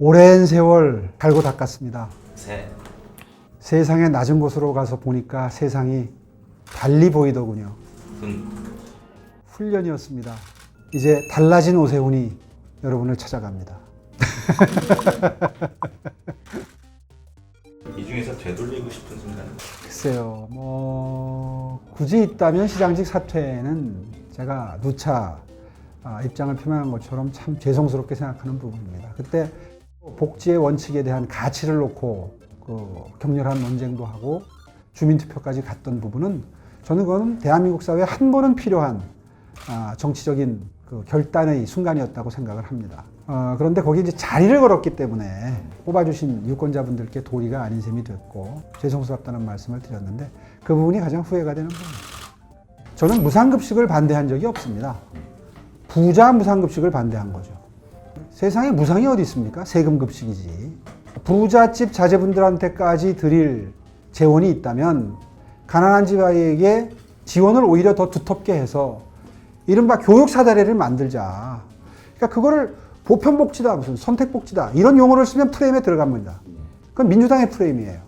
오랜 세월 갈고 닦았습니다. 새, 세상의 낮은 곳으로 가서 보니까 세상이 달리 보이더군요. 훈, 훈련이었습니다. 이제 달라진 오세훈이 여러분을 찾아갑니다. 이 중에서 되돌리고 싶은 순간 글쎄요, 뭐 굳이 있다면 시장직 사퇴는 제가 누차 아, 입장을 표명한 것처럼 참 죄송스럽게 생각하는 부분입니다. 그때 복지의 원칙에 대한 가치를 놓고 그 격렬한 논쟁도 하고 주민투표까지 갔던 부분은 저는 그건 대한민국 사회에 한 번은 필요한 아, 정치적인 그 결단의 순간이었다고 생각을 합니다. 어, 그런데 거기 이제 자리를 걸었기 때문에 뽑아주신 유권자분들께 도리가 아닌 셈이 됐고 죄송스럽다는 말씀을 드렸는데 그 부분이 가장 후회가 되는 부분입니다. 저는 무상급식을 반대한 적이 없습니다. 부자 무상급식을 반대한 거죠. 세상에 무상이 어디 있습니까? 세금 급식이지. 부잣집 자제분들한테까지 드릴 재원이 있다면 가난한 집 아이에게 지원을 오히려 더 두텁게 해서 이른바 교육 사다리를 만들자. 그러니까 그거를 보편복지다, 무슨 선택복지다 이런 용어를 쓰면 프레임에 들어갑니다. 그건 민주당의 프레임이에요.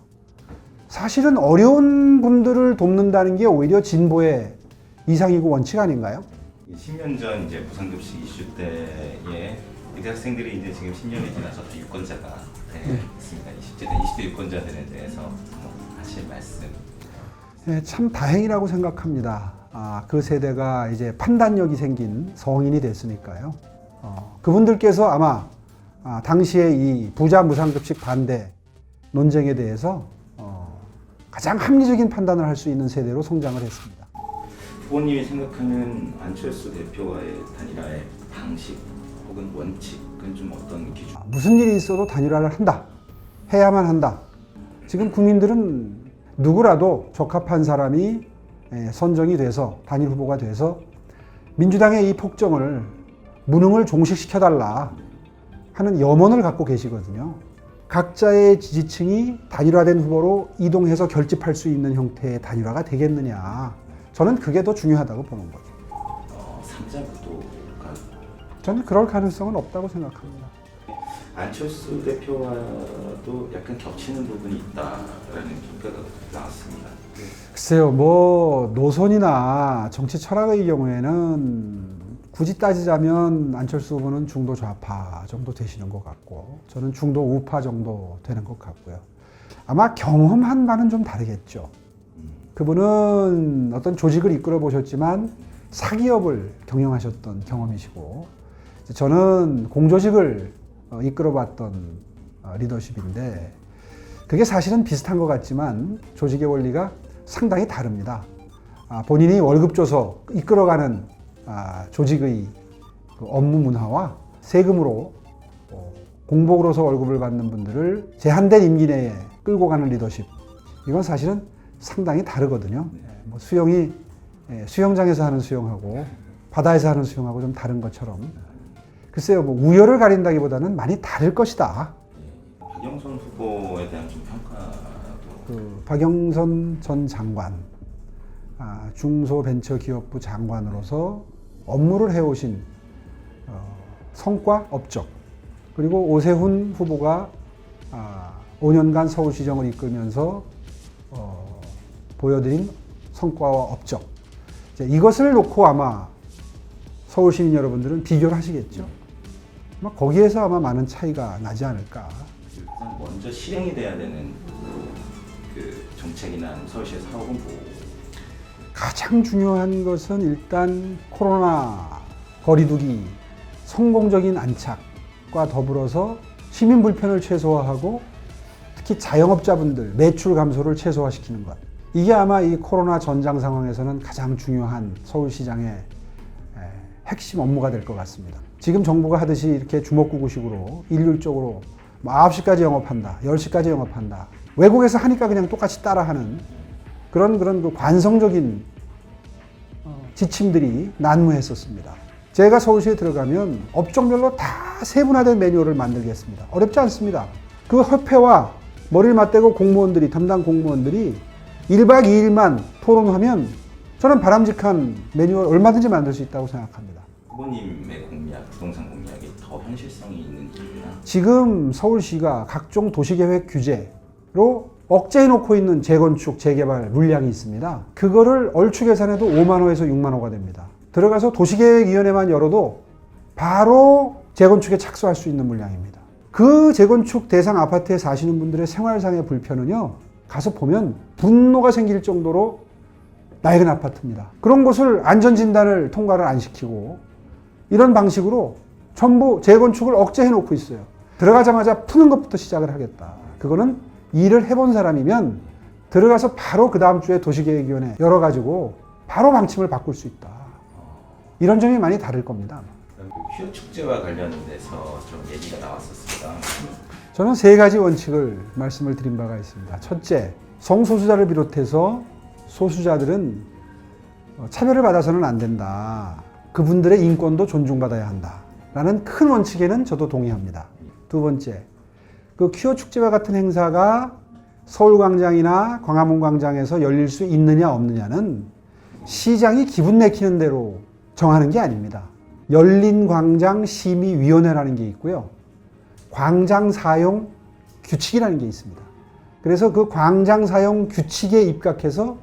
사실은 어려운 분들을 돕는다는 게 오히려 진보의 이상이고 원칙 아닌가요? 10년 전 이제 무상급식 이슈 때에 의대 학생들이 이제 지금 10년이 지나서 또 유권자가 네, 있습니다. 20대, 20대 유권자들에 대해서 뭐 하실 말씀. 예, 참 다행이라고 생각합니다. 아, 그 세대가 이제 판단력이 생긴 성인이 됐으니까요. 어, 그분들께서 아마 아, 당시에 이 부자 무상급식 반대 논쟁에 대해서 어, 가장 합리적인 판단을 할 수 있는 세대로 성장을 했습니다. 후보님이 생각하는 안철수 대표와의 단일화의 방식 혹은 원칙은 좀 어떤 기준? 아, 무슨 일이 있어도 단일화를 한다. 해야만 한다. 지금 국민들은 누구라도 적합한 사람이 예, 선정이 돼서 단일 후보가 돼서 민주당의 이 폭정을 무능을 종식시켜달라 하는 염원을 갖고 계시거든요. 각자의 지지층이 단일화된 후보로 이동해서 결집할 수 있는 형태의 단일화가 되겠느냐. 저는 그게 더 중요하다고 보는 거죠. 어, 삼자 구도가 저는 그럴 가능성은 없다고 생각합니다. 안철수 대표와도 약간 겹치는 부분이 있다라는 평가가 나왔습니다. 글쎄요, 뭐 노선이나 정치 철학의 경우에는 굳이 따지자면 안철수 후보는 중도 좌파 정도 되시는 것 같고 저는 중도 우파 정도 되는 것 같고요. 아마 경험한 바는 좀 다르겠죠. 그분은 어떤 조직을 이끌어 보셨지만 사기업을 경영하셨던 경험이시고 저는 공조직을 어, 이끌어 봤던 어, 리더십인데 그게 사실은 비슷한 것 같지만 조직의 원리가 상당히 다릅니다. 아, 본인이 월급 줘서 이끌어가는 아, 조직의 그 업무 문화와 세금으로 어, 공복으로서 월급을 받는 분들을 제한된 임기 내에 끌고 가는 리더십 이건 사실은 상당히 다르거든요. 예, 뭐 수영이 예, 수영장에서 하는 수영하고 바다에서 하는 수영하고 좀 다른 것처럼 글쎄요 뭐 우열을 가린다기보다는 많이 다를 것이다. 예, 박영선 후보에 대한 좀 평가도 그 박영선 전 장관, 아, 중소벤처기업부 장관으로서 업무를 해오신 어, 성과 업적, 그리고 오세훈 후보가 아, 5년간 서울시정을 이끌면서 어, 보여드린 성과와 업적, 이것을 놓고 아마 서울 시민 여러분들은 비교를 하시겠죠. 아마 거기에서 아마 많은 차이가 나지 않을까. 가장 먼저 실행이 돼야 되는 그 정책이나 서울시의 사업은 뭐 가장 중요한 것은 일단 코로나 거리두기 성공적인 안착과 더불어서 시민 불편을 최소화하고 특히 자영업자분들 매출 감소를 최소화시키는 것. 이게 아마 이 코로나 전장 상황에서는 가장 중요한 서울시장의 에, 핵심 업무가 될 것 같습니다. 지금 정부가 하듯이 이렇게 주먹구구식으로 일률적으로 뭐 9시까지 영업한다, 10시까지 영업한다. 외국에서 하니까 그냥 똑같이 따라하는 그런 그런 그 관성적인 어, 지침들이 난무했었습니다. 제가 서울시에 들어가면 업종별로 다 세분화된 매뉴얼을 만들겠습니다. 어렵지 않습니다. 그 협회와 머리를 맞대고 공무원들이 담당 공무원들이 1박 2일만 토론하면 저는 바람직한 매뉴얼 얼마든지 만들 수 있다고 생각합니다. 후보님의 공약, 부동산 공약이 더 현실성이 있는 이유나 지금 서울시가 각종 도시계획 규제로 억제해 놓고 있는 재건축, 재개발 물량이 있습니다. 그거를 얼추 계산해도 5만 호에서 6만 호가 됩니다. 들어가서 도시계획위원회만 열어도 바로 재건축에 착수할 수 있는 물량입니다. 그 재건축 대상 아파트에 사시는 분들의 생활상의 불편은요, 가서 보면 분노가 생길 정도로 낡은 아파트입니다. 그런 곳을 안전진단을 통과를 안 시키고 이런 방식으로 전부 재건축을 억제해 놓고 있어요. 들어가자마자 푸는 것부터 시작을 하겠다. 그거는 일을 해본 사람이면 들어가서 바로 그 다음 주에 도시계획위원회 열어가지고 바로 방침을 바꿀 수 있다. 이런 점이 많이 다를 겁니다. 그휴 축제와 관련돼서 좀 얘기가 나왔었습니다. 저는 세 가지 원칙을 말씀을 드린 바가 있습니다. 첫째, 성소수자를 비롯해서 소수자들은 어, 차별을 받아서는 안 된다. 그분들의 인권도 존중받아야 한다. 라는 큰 원칙에는 저도 동의합니다. 두 번째, 그 퀴어 축제와 같은 행사가 서울광장이나 광화문 광장에서 열릴 수 있느냐 없느냐는 시장이 기분 내키는 대로 정하는 게 아닙니다. 열린 광장 심의위원회라는 게 있고요. 광장 사용 규칙이라는 게 있습니다. 그래서 그 광장 사용 규칙에 입각해서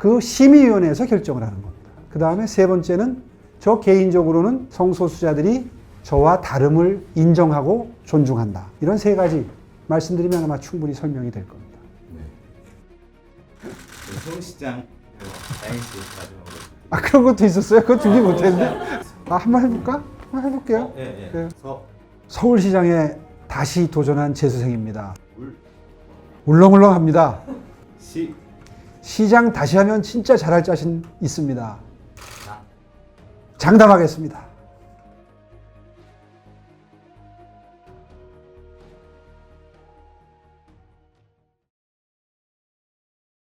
그 심의위원회에서 결정을 하는 겁니다. 그 다음에 세 번째는 저 개인적으로는 성소수자들이 저와 다름을 인정하고 존중한다. 이런 세 가지 말씀드리면 아마 충분히 설명이 될 겁니다. 네. 그 서울시장 마지막으로 아 그런 것도 있었어요? 그거 준비 못했는데. 아 한 번 해볼까? 한 번 해볼게요. 어, 예, 예. 네. 서, 서울시장에 다시 도전한 재수생입니다. 울, 울렁울렁합니다. 시, 시장 다시 하면 진짜 잘할 자신 있습니다. 자. 장담하겠습니다.